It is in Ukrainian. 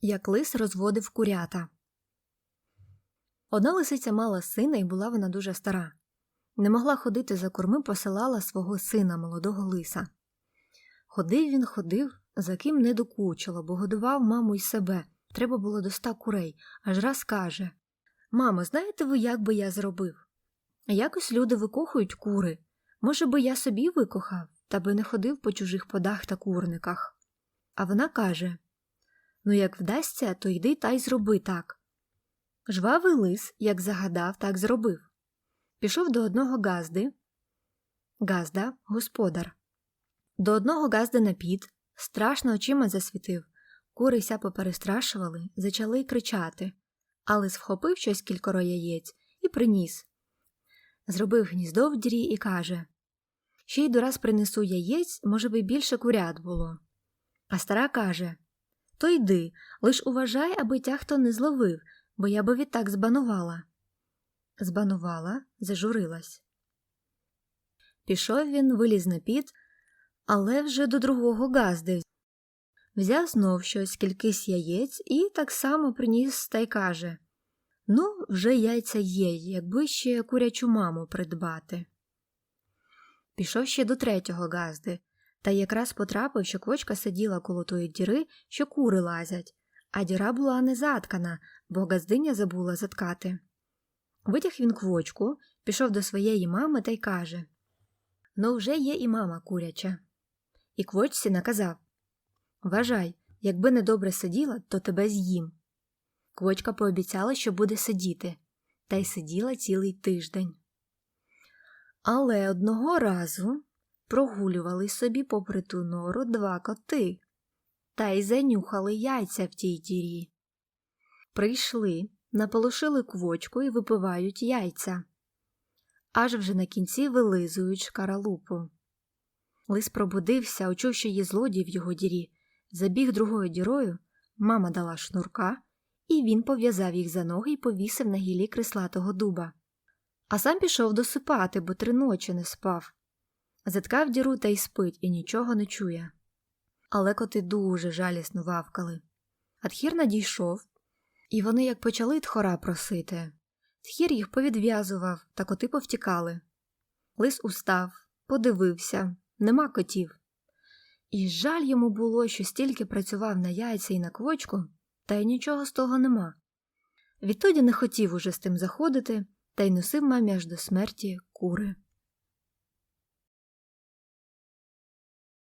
Як лис розводив курята. Одна лисиця мала сина, і була вона дуже стара. Не могла ходити за корми, посилала свого сина, молодого лиса. Ходив він, ходив, за ким не докучило, бо годував маму й себе. Треба було до ста курей, аж раз каже Мамо, знаєте ви, як би я зробив? Якось люди викохують кури. Може би я собі викохав, та би не ходив по чужих подах та курниках. А вона каже Ну, як вдасться, то йди та й зроби так. Жвавий лис, як загадав, так зробив. Пішов до одного газди. Газда господар. До одного газди на під, страшно очима засвітив. Кури ся поперестрашували, зачали кричати, а лис вхопив щось кількоро яєць і приніс. Зробив гніздо в дірі і каже Ще й до раз принесу яєць, може би більше курят було. А стара каже То йди, лиш уважай, аби тя хто не зловив, бо я би відтак збанувала. Збанувала, зажурилась. Пішов він, виліз на під, але вже до другого газди. Взяв знов щось кількись яєць і так само приніс та й каже Ну, вже яйця є, якби ще курячу маму придбати. Пішов ще до третього газди, та якраз потрапив, що квочка сиділа коло тої діри, що кури лазять, а діра була не заткана, бо газдиня забула заткати. Витяг він квочку, пішов до своєї мами та й каже Ну, вже є і мама куряча. І квочці наказав Вважай, якби недобре сиділа, то тебе з'їм. Квочка пообіцяла, що буде сидіти, та й сиділа цілий тиждень. Але одного разу прогулювали собі попри ту нору два коти та й занюхали яйця в тій дірі. Прийшли, наполошили квочку і випивають яйця, аж вже на кінці вилизують шкаралупу. Лис пробудився, очув, що є злодій в його дірі, забіг другою дірою, мама дала шнурка, і він пов'язав їх за ноги і повісив на гілі крислатого дуба. А сам пішов досипати, бо три ночі не спав. Заткав діру та й спить і нічого не чує. Але коти дуже жалісно вавкали. А тхір надійшов, і вони як почали тхора просити. Тхір їх повідв'язував, та коти повтікали. Лис устав, подивився нема котів. І жаль йому було, що стільки працював на яйця і на квочку, та й нічого з того нема. Відтоді не хотів уже з тим заходити та й носив мамі аж до смерті кури.